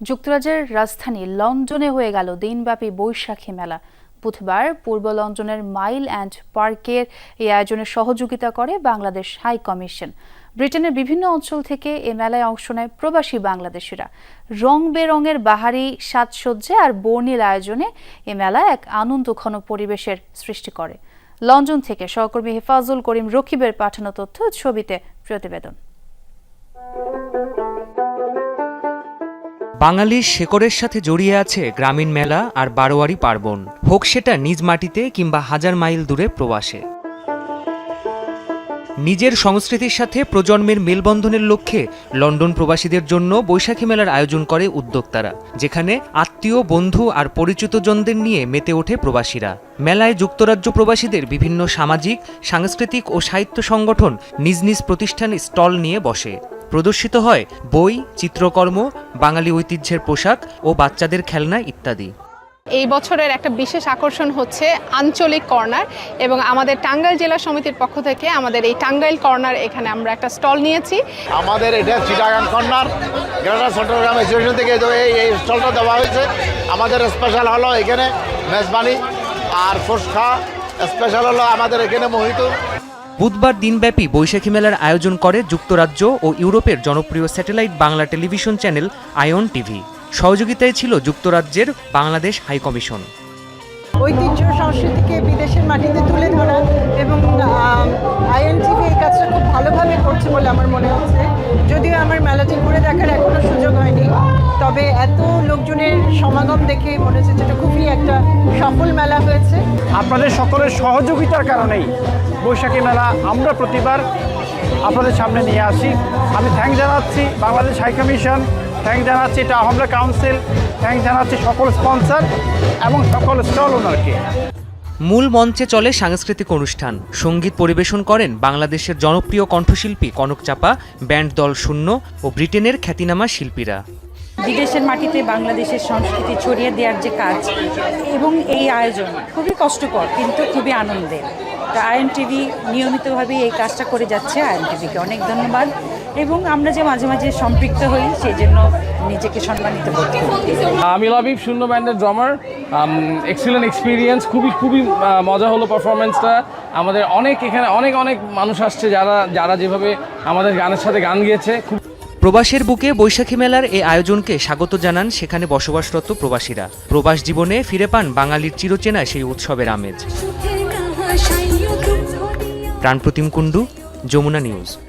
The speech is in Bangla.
যুক্তরাজ্যের রাজধানী লন্ডনে হয়ে গেল দিনব্যাপী বৈশাখী মেলা। বুধবার পূর্ব লন্ডনের মাইল অ্যান্ড পার্কের এই আয়োজনে সহযোগিতা করে বাংলাদেশ হাই কমিশন। ব্রিটেনের বিভিন্ন অঞ্চল থেকে এ মেলায় অংশ নেয় প্রবাসী বাংলাদেশিরা। রং বেরঙের বাহারি সাজসজ্জে আর বর্ণিল আয়োজনে এ মেলা এক আনন্দঘন পরিবেশের সৃষ্টি করে। লন্ডন থেকে সহকর্মী হেফাজুল করিম রকিবের পাঠানো তথ্য ছবিতে প্রতিবেদন। বাঙালির শেকড়ের সাথে জড়িয়ে আছে গ্রামীণ মেলা আর বারোয়ারি পার্বণ। হোক সেটা নিজ মাটিতে কিংবা হাজার মাইল দূরে প্রবাসে। নিজের সংস্কৃতির সাথে প্রজন্মের মেলবন্ধনের লক্ষ্যে লন্ডন প্রবাসীদের জন্য বৈশাখী মেলার আয়োজন করে উদ্যোক্তারা, যেখানে আত্মীয়, বন্ধু আর পরিচিতজনদের নিয়ে মেতে ওঠে প্রবাসীরা। মেলায় যুক্তরাজ্য প্রবাসীদের বিভিন্ন সামাজিক, সাংস্কৃতিক ও সাহিত্য সংগঠন নিজ নিজ প্রতিষ্ঠান স্টল নিয়ে বসে। প্রদর্শিত হয় বই চিত্রকর্ম বাঙালি ঐতিহ্যের পোশাক ও বাচ্চাদের খেলনা ইত্যাদি। এই বছরের একটা বিশেষ আকর্ষণ হচ্ছে আঞ্চলিক কর্নার এবং আমাদের টাঙ্গাইল জেলা সমিতির পক্ষ থেকে আমাদের এই টাঙ্গাইল কর্নার এখানে আমরা একটা স্টল নিয়েছি। আমাদের এটা Chittagong corner greater Chattogram association থেকে এই এই স্টলটা দেওয়া হয়েছে। আমাদের স্পেশাল হলো এখানে মেজবানি আর ফুচকা। স্পেশাল হলো আমাদের এখানে মোহিত বুধবার দিনব্যাপী বৈশাখী মেলার আয়োজন করে যুক্তরাজ্য ও ইউরোপের জনপ্রিয় স্যাটেলাইট বাংলা টেলিভিশন চ্যানেল আয়ন টিভি। সহযোগিতায় ছিল যুক্তরাজ্যের বাংলাদেশ হাইকমিশন ঐতিহ্য সংস্কৃতিকে বিদেশের মাটিতে তুলে ধরা এবং আইএনটিভি এই কাজটা খুব ভালোভাবে করছে বলে আমার মনে হচ্ছে। তবে এত লোকজনের সমাগম দেখে মনে হচ্ছে যেটা খুবই একটা সফল মেলা হয়েছে। আপনাদের সকলের সহযোগিতার কারণেই বৈশাখী মেলা আমরা প্রতিবার আপনাদের সামনে নিয়ে আসি। আমি থ্যাংক জানাচ্ছি বাংলাদেশ হাই কমিশন থ্যাংক জানাচ্ছি এটা আমরা কাউন্সিল থ্যাংক জানাচ্ছি সকল স্পন্সর এবং সকল স্টল ওনারকে মূল মঞ্চে চলে সাংস্কৃতিক অনুষ্ঠান। সংগীত পরিবেশন করেন বাংলাদেশের জনপ্রিয় কণ্ঠশিল্পী কনক চাপা ব্যান্ড দল শূন্য ও ব্রিটেনের খ্যাতিনামা শিল্পীরা। বিদেশের মাটিতে বাংলাদেশের সংস্কৃতি ছড়িয়ে দেওয়ার যে কাজ এবং এই আয়োজন খুবই কষ্টকর, কিন্তু খুবই আনন্দের। তা আয়ন টিভি নিয়মিতভাবে এই কাজটা করে যাচ্ছে আয়ন টিভিকে অনেক ধন্যবাদ। এবং আমরা যে মাঝে মাঝে সম্পৃক্ত হই সেই জন্য নিজেকে সম্মানিত বোধ করি। আমি লাবিব শূন্য ব্যান্ডের ড্রামার এক্সিলেন্ট এক্সপিরিয়েন্স খুবই খুবই মজা হলো পারফরমেন্সটা আমাদের অনেক এখানে অনেক অনেক মানুষ আসছে যারা যারা যেভাবে আমাদের গানের সাথে গান গিয়েছে। খুব প্রবাসের বুকে বৈশাখী মেলার এই আয়োজনকে স্বাগত জানান সেখানে বসবাসরত প্রবাসীরা। প্রবাস জীবনে ফিরে পান বাঙালির চিরচেনা সেই উৎসবের আমেজ। প্রাণপ্রতিম কুণ্ডু যমুনা নিউজ।